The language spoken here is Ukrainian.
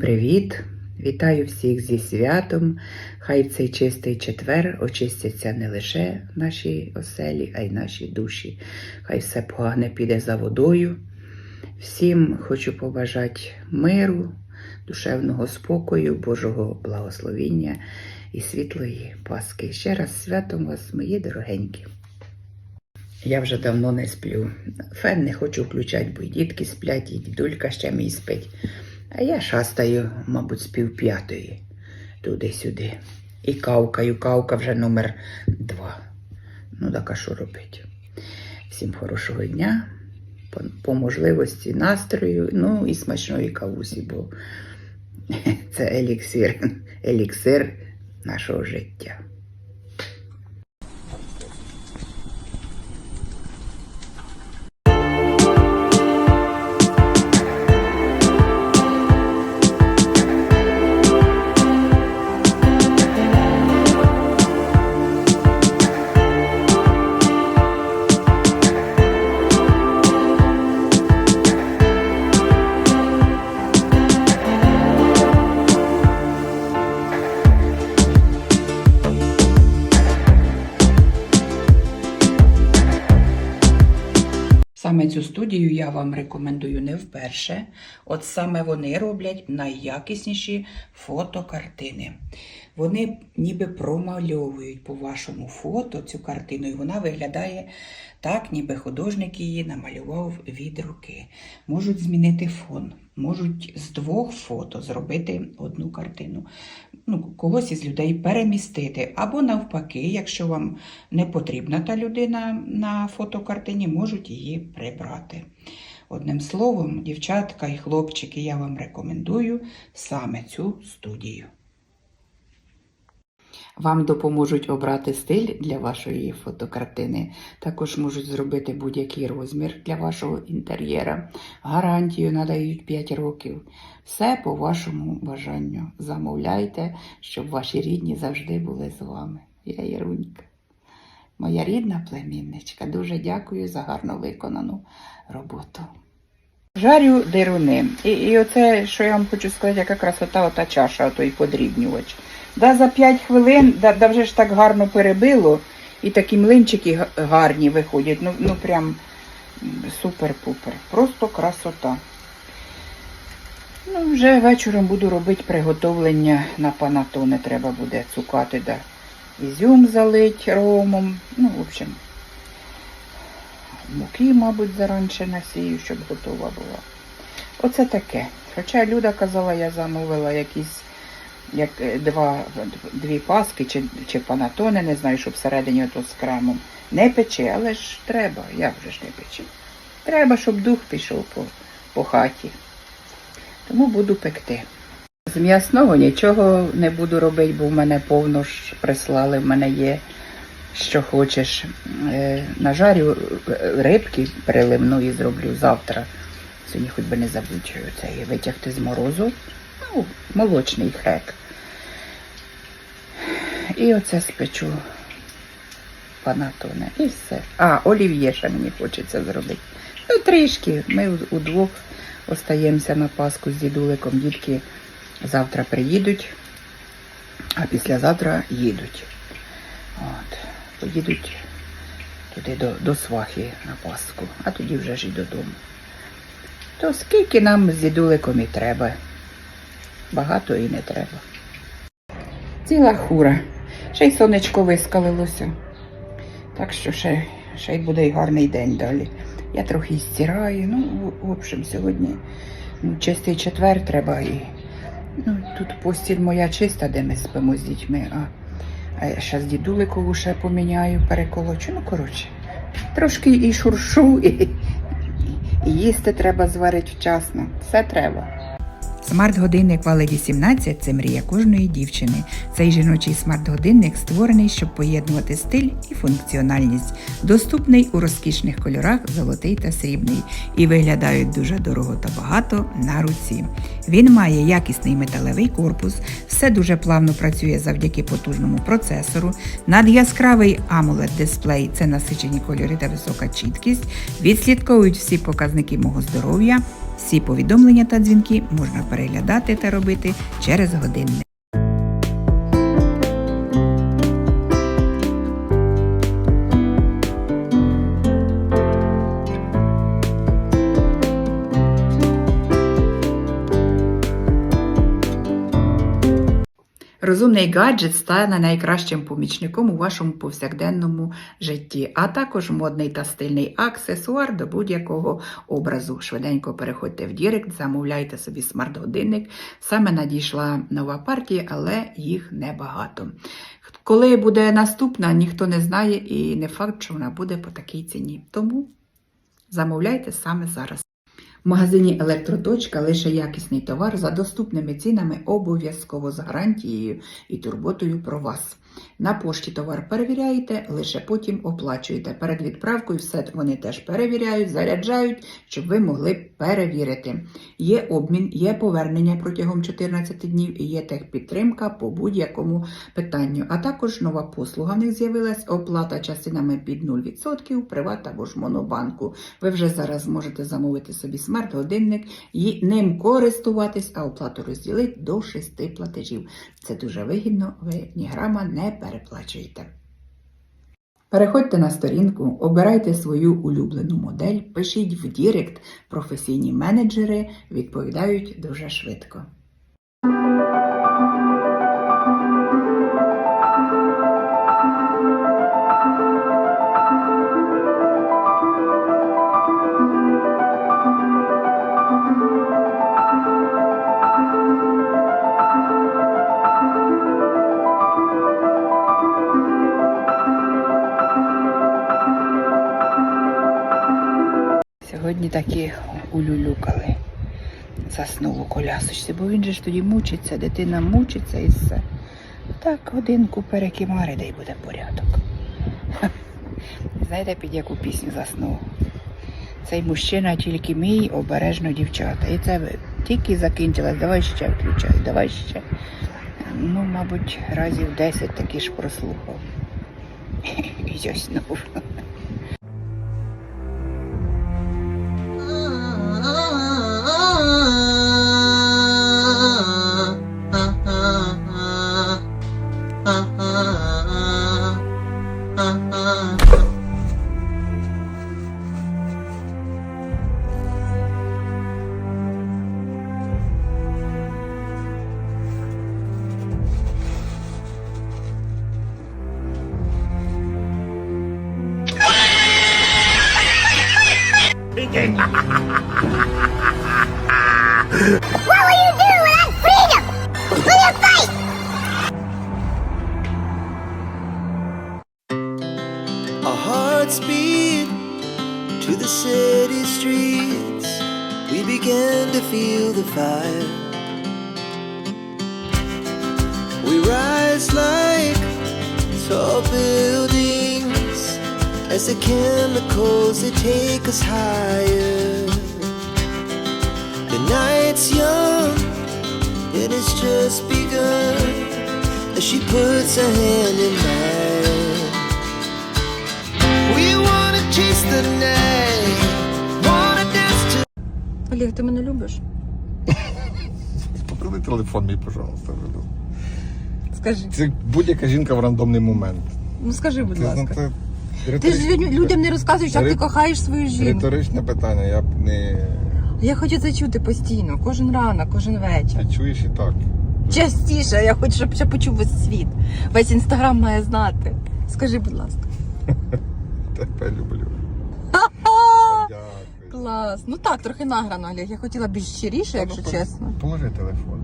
Привіт! Вітаю всіх зі святом. Хай цей чистий четвер очистяться не лише наші оселі, а й наші душі. Хай все погане піде за водою. Всім хочу побажати миру, душевного спокою, Божого благословіння і світлої Паски. Ще раз святом вас, мої дорогенькі. Я вже давно не сплю. Фен не хочу включати, бо й дітки сплять, і дідулька ще мій спить. А я шастаю, мабуть, з півп'ятої туди-сюди. І кавкаю, кавка вже номер два. Ну, так а що робити? Всім хорошого дня, по, по можливості настрою, ну і смачної кавусі, бо це еліксир, еліксир нашого життя. Саме цю студію я вам рекомендую не вперше. От саме вони роблять найякісніші фотокартини. Вони ніби промальовують по вашому фото цю картину, і вона виглядає так, ніби художник її намалював від руки. Можуть змінити фон, можуть з двох фото зробити одну картину. Ну, когось із людей перемістити. Або навпаки, якщо вам не потрібна та людина на фотокартині, можуть її прибрати. Одним словом, дівчатка і хлопчики, я вам рекомендую саме цю студію. Вам допоможуть обрати стиль для вашої фотокартини. Також можуть зробити будь-який розмір для вашого інтер'єра. Гарантію надають 5 років. Все по вашому бажанню. Замовляйте, щоб ваші рідні завжди були з вами. Я Єрунька. Моя рідна племінничка, дуже дякую за гарно виконану роботу. Жарю дируни. І, і оце, що я вам хочу сказати, яка красота ота чаша, той подрібнювач. Да за 5 хвилин, да, да вже ж так гарно перебило, і такі млинчики гарні виходять. Ну, ну прям супер-пупер. Просто красота. Ну, вже вечором буду робити приготовлення на панатоне. Треба буде цукати, да. Ізюм залить ромом. Ну, в общем, муки, мабуть, заранше насію, щоб готова була. Оце таке. Хоча Люда казала, я замовила якісь як е, два, дві паски чи, чи панатони, не знаю, що всередині ото з кремом. Не пече, але ж треба, як же ж не пече. Треба, щоб дух пішов по, по хаті. Тому буду пекти. З м'ясного нічого не буду робити, бо в мене повно ж прислали, в мене є що хочеш. Е, Нажарю е, рибки переливної зроблю завтра. Сьогодні хоч би не забудь цей витягти з морозу. Ну, молочний хрек. І оце спечу панатоне. І все. А, олів'є ще мені хочеться зробити. Ну, трішки. Ми удвох остаємося на Пасху з дідуликом. Дітки завтра приїдуть, а післязавтра їдуть. От. Поїдуть туди до, до свахи на Пасху, а тоді вже ж і додому. То скільки нам з дідуликом і треба? Багато і не треба. Ціла хура. Ще й сонечко вискалилося. Так що ще, ще й буде й гарний день далі. Я трохи стираю. Ну, в, общем, сьогодні ну, чистий четвер треба і. Ну, тут постіль моя чиста, де ми спимо з дітьми, а, а я ще з дідуликову ще поміняю, переколочу. Ну, коротше, трошки і шуршу, і, і їсти треба зварити вчасно. Все треба. Смарт-годинник Valegy 17 – це мрія кожної дівчини. Цей жіночий смарт-годинник створений, щоб поєднувати стиль і функціональність. Доступний у розкішних кольорах золотий та срібний і виглядають дуже дорого та багато на руці. Він має якісний металевий корпус, все дуже плавно працює завдяки потужному процесору. Надяскравий amoled дисплей це насичені кольори та висока чіткість. Відслідковують всі показники мого здоров'я. Всі повідомлення та дзвінки можна переглядати та робити через годинник. Розумний гаджет стане найкращим помічником у вашому повсякденному житті, а також модний та стильний аксесуар до будь-якого образу. Швиденько переходьте в Дірект, замовляйте собі смарт-годинник. Саме надійшла нова партія, але їх небагато. Коли буде наступна, ніхто не знає, і не факт, що вона буде по такій ціні. Тому замовляйте саме зараз. В магазині Електроточка лише якісний товар за доступними цінами обов'язково з гарантією і турботою про вас. На пошті товар перевіряєте, лише потім оплачуєте. Перед відправкою все вони теж перевіряють, заряджають, щоб ви могли перевірити. Є обмін, є повернення протягом 14 днів і є техпідтримка по будь-якому питанню. А також нова послуга в них з'явилась оплата частинами під 0%, приват або ж монобанку. Ви вже зараз можете замовити собі смарт-годинник і ним користуватись, а оплату розділити до 6 платежів. Це дуже вигідно, ви ні грама не переплачуєте. Переходьте на сторінку, обирайте свою улюблену модель, пишіть в Дірект, професійні менеджери відповідають дуже швидко. Сьогодні такі улюлюкали. Заснув у колясочці, бо він же ж тоді мучиться, дитина мучиться і все. Так, годинку перекимари, де й буде порядок. Знаєте, під яку пісню заснув? Цей мужчина тільки мій, обережно дівчата. І це тільки закінчилось, давай ще включай, давай ще. Ну, мабуть, разів 10 таки ж прослухав. І заснув. What will you do without freedom? Will you fight? Our hearts beat to the city streets. We began to feel the fire. We rise like tall buildings as the chemicals they take us higher. The night's young and it's just begun as she puts her hand in mine. We wanna chase the night, wanna dance to Олег, ти мене любиш? Покажи телефон мій, пожалуйста. Скажи. Це будь-яка жінка в рандомний момент. Ну скажи, будь Ти, ласка. зна- це Ти ж людям не розказуєш, як ти кохаєш свою жінку. Риторичне питання, я б не. Я хочу це чути постійно, кожен ранок, кожен вечір. Ти чуєш і так. Частіше, я хочу, щоб ще почув весь світ. Весь інстаграм має знати. Скажи, будь ласка. Тебе люблю. Клас. Ну так, трохи награно, Олег. Я хотіла більш щиріше, якщо Ну, чесно. Положи телефон.